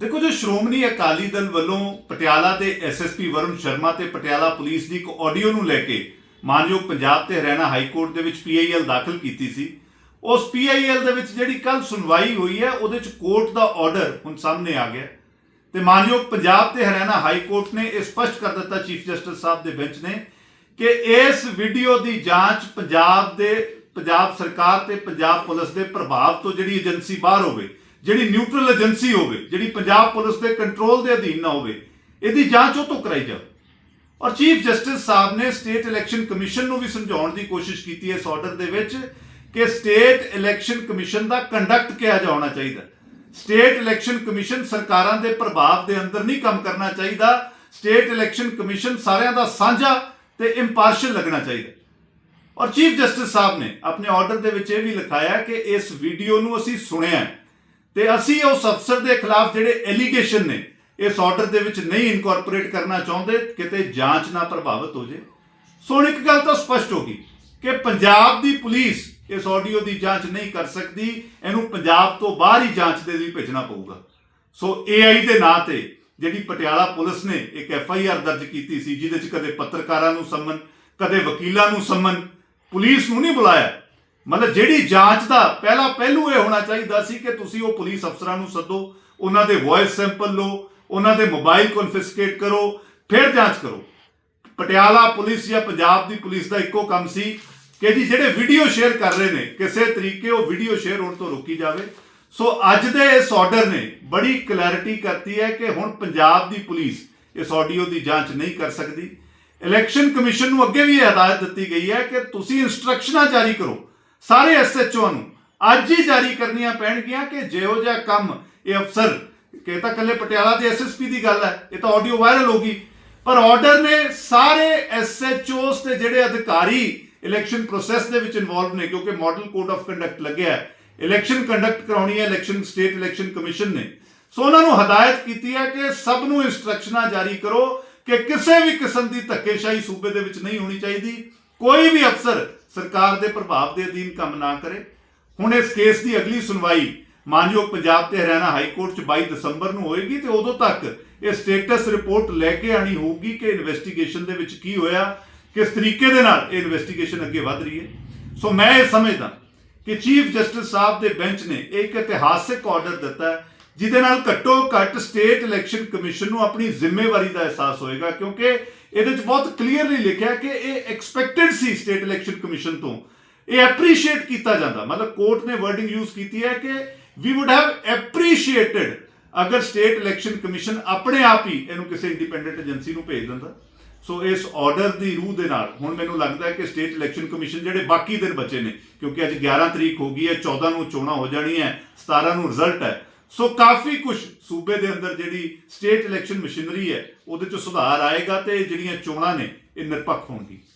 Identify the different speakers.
Speaker 1: ਦੇਖੋ, ਜੋ ਸ਼੍ਰੋਮਣੀ ਅਕਾਲੀ ਦਲ ਵੱਲੋਂ ਪਟਿਆਲਾ ਦੇ ਐਸਐਸਪੀ ਵਰੁਣ ਸ਼ਰਮਾ ਤੇ ਪਟਿਆਲਾ ਪੁਲਿਸ ਦੀ ਇੱਕ ਆਡੀਓ ਨੂੰ ਲੈ ਕੇ ਮਾਨਯੋਗ ਪੰਜਾਬ ਤੇ ਹਰਿਆਣਾ ਹਾਈ ਕੋਰਟ ਦੇ ਵਿੱਚ ਪੀਆਈਐਲ ਦਾਖਲ ਕੀਤੀ ਸੀ, ਉਸ ਪੀਆਈਐਲ ਦੇ ਵਿੱਚ ਜਿਹੜੀ ਕੱਲ ਸੁਣਵਾਈ ਹੋਈ ਹੈ, ਉਹਦੇ ਵਿੱਚ ਕੋਰਟ ਦਾ ਆਰਡਰ ਹੁਣ ਸਾਹਮਣੇ ਆ ਗਿਆ। ਤੇ ਮਾਨਯੋਗ ਪੰਜਾਬ ਤੇ ਹਰਿਆਣਾ ਹਾਈ ਕੋਰਟ ਨੇ ਇਹ ਸਪਸ਼ਟ ਕਰ ਦਿੱਤਾ, ਚੀਫ ਜਸਟਿਸ ਸਾਹਿਬ ਦੇ ਬੈਂਚ ਨੇ, ਕਿ ਇਸ ਵੀਡੀਓ ਦੀ ਜਾਂਚ ਪੰਜਾਬ ਦੇ, ਪੰਜਾਬ ਸਰਕਾਰ ਤੇ ਪੰਜਾਬ ਪੁਲਿਸ ਦੇ ਪ੍ਰਭਾਵ ਤੋਂ ਜਿਹੜੀ ਏਜੰਸੀ ਬਾਹਰ ਹੋਵੇ ਜਿਹੜੀ ਨਿਊਟਰਲ ਏਜੰਸੀ ਹੋਵੇ, ਜਿਹੜੀ ਪੰਜਾਬ ਪੁਲਿਸ ਦੇ ਕੰਟਰੋਲ ਦੇ ਅਧੀਨ ਨਾ ਹੋਵੇ, ਇਹਦੀ ਜਾਂਚ ਉਹ ਤੋਂ ਕਰਾਈ ਜਾਵੇ। ਔਰ ਚੀਫ ਜਸਟਿਸ ਸਾਹਿਬ ਨੇ ਸਟੇਟ ਇਲੈਕਸ਼ਨ ਕਮਿਸ਼ਨ ਨੂੰ ਵੀ ਸਮਝਾਉਣ ਦੀ ਕੋਸ਼ਿਸ਼ ਕੀਤੀ ਹੈ ਇਸ ਆਰਡਰ ਦੇ ਵਿੱਚ ਕਿ ਸਟੇਟ ਇਲੈਕਸ਼ਨ ਕਮਿਸ਼ਨ ਦਾ ਕੰਡਕਟ ਕਿਹਾ ਜਾਣਾ ਚਾਹੀਦਾ। ਸਟੇਟ ਇਲੈਕਸ਼ਨ ਕਮਿਸ਼ਨ ਸਰਕਾਰਾਂ ਦੇ ਪ੍ਰਭਾਵ ਦੇ ਅੰਦਰ ਨਹੀਂ ਕੰਮ ਕਰਨਾ ਚਾਹੀਦਾ। ਸਟੇਟ ਇਲੈਕਸ਼ਨ ਕਮਿਸ਼ਨ ਸਾਰਿਆਂ ਦਾ ਸਾਂਝਾ ਤੇ ਇੰਪਾਰਸ਼ਲ ਲੱਗਣਾ ਚਾਹੀਦਾ। ਔਰ ਚੀਫ ਜਸਟਿਸ ਸਾਹਿਬ ਨੇ ਆਪਣੇ ਆਰਡਰ ਦੇ ਵਿੱਚ ਇਹ ਵੀ ਲਿਖਾਇਆ ਕਿ ਇਸ ਵੀਡੀਓ ਨੂੰ ਅਸੀਂ ਸੁਣਿਆ ਤੇ ਅਸੀਂ ਉਸ ਅਫਸਰ ਦੇ ਖਿਲਾਫ ਜਿਹੜੇ ਐਲੀਗੇਸ਼ਨ ਨੇ, ਇਸ ਆਰਡਰ ਦੇ ਵਿੱਚ ਨਹੀਂ ਇਨਕੋਰਪੋਰੇਟ ਕਰਨਾ ਚਾਹੁੰਦੇ, ਕਿਤੇ ਜਾਂਚ ਨਾ ਪ੍ਰਭਾਵਿਤ ਹੋ ਜੇ। ਸੋ ਹੁਣ ਇੱਕ ਗੱਲ ਤਾਂ ਸਪਸ਼ਟ ਹੋ ਗਈ ਕਿ ਪੰਜਾਬ ਦੀ ਪੁਲਿਸ ਇਸ ਆਡੀਓ ਦੀ ਜਾਂਚ ਨਹੀਂ ਕਰ ਸਕਦੀ, ਇਹਨੂੰ ਪੰਜਾਬ ਤੋਂ ਬਾਹਰ ਹੀ ਜਾਂਚ ਦੇ ਲਈ ਭੇਜਣਾ ਪਊਗਾ। ਸੋ ਏਆਈ ਦੇ ਨਾਂ ਤੇ ਜਿਹੜੀ ਪਟਿਆਲਾ ਪੁਲਿਸ ਨੇ ਇੱਕ ਐਫ ਆਈ ਆਰ ਦਰਜ ਕੀਤੀ ਸੀ, ਜਿਹਦੇ 'ਚ ਕਦੇ ਪੱਤਰਕਾਰਾਂ ਨੂੰ ਸੰਮਨ, ਕਦੇ ਵਕੀਲਾਂ ਨੂੰ ਸੰਮਨ, ਪੁਲਿਸ ਨੂੰ ਨਹੀਂ ਬੁਲਾਇਆ। ਮਤਲਬ ਜਿਹੜੀ ਜਾਂਚ ਦਾ ਪਹਿਲਾ ਪਹਿਲੂ ਇਹ ਹੋਣਾ ਚਾਹੀਦਾ ਸੀ ਕਿ ਤੁਸੀਂ ਉਹ ਪੁਲਿਸ ਅਫਸਰਾਂ ਨੂੰ ਸੱਦੋ, ਉਹਨਾਂ ਦੇ ਵੌਇਸ ਸੈਂਪਲ ਲਓ, ਉਹਨਾਂ ਦੇ ਮੋਬਾਈਲ ਕਨਫਿਸਕੇਟ ਕਰੋ, ਫਿਰ ਜਾਂਚ ਕਰੋ। ਪਟਿਆਲਾ ਪੁਲਿਸ ਜਾਂ ਪੰਜਾਬ ਦੀ ਪੁਲਿਸ ਦਾ ਇੱਕੋ ਕੰਮ ਸੀ ਕਿ ਜੀ ਜਿਹੜੇ ਵੀਡੀਓ ਸ਼ੇਅਰ ਕਰ ਰਹੇ ਨੇ, ਕਿਸੇ ਤਰੀਕੇ ਉਹ ਵੀਡੀਓ ਸ਼ੇਅਰ ਹੋਣ ਤੋਂ ਰੋਕੀ ਜਾਵੇ। ਸੋ ਅੱਜ ਦੇ ਇਸ ਆਰਡਰ ਨੇ ਬੜੀ ਕਲੈਰਿਟੀ ਕਰਤੀ ਹੈ ਕਿ ਹੁਣ ਪੰਜਾਬ ਦੀ ਪੁਲਿਸ ਇਸ ਆਡੀਓ ਦੀ ਜਾਂਚ ਨਹੀਂ ਕਰ ਸਕਦੀ। ਇਲੈਕਸ਼ਨ ਕਮਿਸ਼ਨ ਨੂੰ ਅੱਗੇ ਵੀ ਇਹ ਹਦਾਇਤ ਦਿੱਤੀ ਗਈ ਹੈ ਕਿ ਤੁਸੀਂ ਇਨਸਟਰਕਸ਼ਨਾਂ ਜਾਰੀ ਕਰੋ। ਸਾਰੇ ਐਸਐਚਓ ਨੂੰ। ਅੱਜ ਹੀ ਜਾਰੀ ਕਰਨੀਆਂ ਪੈਣਗੀਆਂ ਕਿ ਜਿਹੋ ਜਿਹਾ ਕੰਮ ਇਹ ਅਫਸਰ, ਕਿ ਇਹ ਤਾਂ ਕੱਲੇ ਪਟਿਆਲਾ ਦੇ ਐਸਐਸਪੀ ਦੀ ਗੱਲ ਹੈ, ਇਹ ਤਾਂ ਆਡੀਓ ਵਾਇਰਲ ਹੋ ਗਈ। ਪਰ ਆਰਡਰ ਨੇ ਸਾਰੇ ਐਸਐਚਓਸ ਤੇ ਜਿਹੜੇ ਅਧਿਕਾਰੀ ਇਲੈਕਸ਼ਨ ਪ੍ਰੋਸੈਸ ਦੇ ਵਿੱਚ ਇਨਵੋਲਵ ਨੇ, ਕਿਉਂਕਿ ਮਾਡਲ ਕੋਡ ਆਫ ਕੰਡਕਟ ਲੱਗਿਆ ਹੈ ਇਲੈਕਸ਼ਨ ਕੰਡਕਟ ਕਰਾਉਣੀ ਹੈ ਇਲੈਕਸ਼ਨ ਸਟੇਟ ਇਲੈਕਸ਼ਨ ਕਮਿਸ਼ਨ ਨੇ। ਸੋ ਉਹਨਾਂ ਨੂੰ ਹਦਾਇਤ ਕੀਤੀ ਹੈ ਕਿ ਸਭ ਨੂੰ ਇਨਸਟਰਕਸ਼ਨਾਂ ਜਾਰੀ ਕਰੋ ਕਿ ਕਿਸੇ ਵੀ ਕਿਸਮ ਦੀ ਧੱਕੇਸ਼ਾਹੀ ਸੂਬੇ ਦੇ ਵਿੱਚ ਨਹੀਂ ਹੋਣੀ ਚਾਹੀਦੀ। ਕੋਈ ਵੀ ਅਫਸਰ ਸਰਕਾਰ ਦੇ ਪ੍ਰਭਾਵ ਦੇ ਅਧੀਨ ਕੰਮ ਨਾ ਕਰੇ। ਹੁਣ ਇਸ ਕੇਸ ਦੀ ਅਗਲੀ ਸੁਣਵਾਈ ਮਾਨਯੋਗ ਪੰਜਾਬ ਤੇ ਹਰਿਆਣਾ ਹਾਈ ਕੋਰਟ ਚ 22 ਦਸੰਬਰ ਨੂੰ ਹੋਏਗੀ ਤੇ ਉਦੋਂ ਤੱਕ ਇਹ ਸਟੇਟਸ ਰਿਪੋਰਟ ਲੈ ਕੇ ਆਣੀ ਹੋਊਗੀ ਕਿ ਇਨਵੈਸਟੀਗੇਸ਼ਨ ਦੇ ਵਿੱਚ ਕੀ ਹੋਇਆ, ਕਿਸ ਤਰੀਕੇ ਦੇ ਨਾਲ ਇਹ ਇਨਵੈਸਟੀਗੇਸ਼ਨ ਅੱਗੇ ਵਧ ਰਹੀ ਹੈ। ਸੋ ਮੈਂ ਇਹ ਸਮਝਦਾ ਕਿ ਚੀਫ ਜਸਟਿਸ ਸਾਹਿਬ ਦੇ ਬੈਂਚ ਨੇ ਇੱਕ ਇਤਿਹਾਸਿਕ ਆਰਡਰ ਦਿੱਤਾ ਜਿਹਦੇ ਨਾਲ ਘੱਟੋ ਘੱਟ ਸਟੇਟ ਇਲੈਕਸ਼ਨ ਕਮਿਸ਼ਨ ਨੂੰ ਆਪਣੀ ਜ਼ਿੰਮੇਵਾਰੀ ਦਾ ਅਹਿਸਾਸ ਹੋਏਗਾ, ਕਿਉਂਕਿ ਇਹਦੇ ਵਿੱਚ ਬਹੁਤ ਕਲੀਅਰਲੀ ਲਿਖਿਆ ਕਿ ਇਹ ਐਕਸਪੈਕਟਡ ਸੀ ਸਟੇਟ ਇਲੈਕਸ਼ਨ ਕਮਿਸ਼ਨ ਤੋਂ। ਇਹ ਐਪਰੀਸ਼ੀਏਟ ਕੀਤਾ ਜਾਂਦਾ। ਮਤਲਬ ਕੋਰਟ ਨੇ ਵਰਡਿੰਗ ਯੂਜ਼ ਕੀਤੀ ਹੈ ਕਿ ਵੀ ਊਡ ਹੈਵ ਐਪਰੀਸ਼ੀਏਟਡ ਅਗਰ ਸਟੇਟ ਇਲੈਕਸ਼ਨ ਕਮਿਸ਼ਨ ਆਪਣੇ ਆਪ ਹੀ ਇਹਨੂੰ ਕਿਸੇ ਇੰਡੀਪੈਂਡੈਂਟ ਏਜੰਸੀ ਨੂੰ ਭੇਜ ਦਿੰਦਾ। ਸੋ ਇਸ ਆਰਡਰ ਦੀ ਰੂਹ ਦੇ ਨਾਲ ਹੁਣ ਮੈਨੂੰ ਲੱਗਦਾ ਹੈ ਕਿ ਸਟੇਟ ਇਲੈਕਸ਼ਨ ਕਮਿਸ਼ਨ ਜਿਹੜੇ ਬਾਕੀ ਦਿਨ ਬਚੇ ਨੇ, ਕਿਉਂਕਿ ਅੱਜ 11 ਤਰੀਕ ਹੋ ਗਈ ਹੈ 14 ਨੂੰ ਚੋਣਾਂ ਹੋ ਜਾਣੀਆਂ ਹੈ 17 ਨੂੰ ਰਿਜ਼ਲਟ ਹੈ ਸੋ ਕਾਫੀ ਕੁਝ ਸੂਬੇ ਦੇ ਅੰਦਰ ਜਿਹੜੀ ਸਟੇਟ ਇਲੈਕਸ਼ਨ ਮਸ਼ੀਨਰੀ ਹੈ, ਉਹਦੇ ਚ ਸੁਧਾਰ ਆਏਗਾ ਤੇ ਜਿਹੜੀਆਂ ਚੋਣਾਂ ਨੇ, ਇਹ ਨਿਰਪੱਖ ਹੋਣਗੀਆਂ।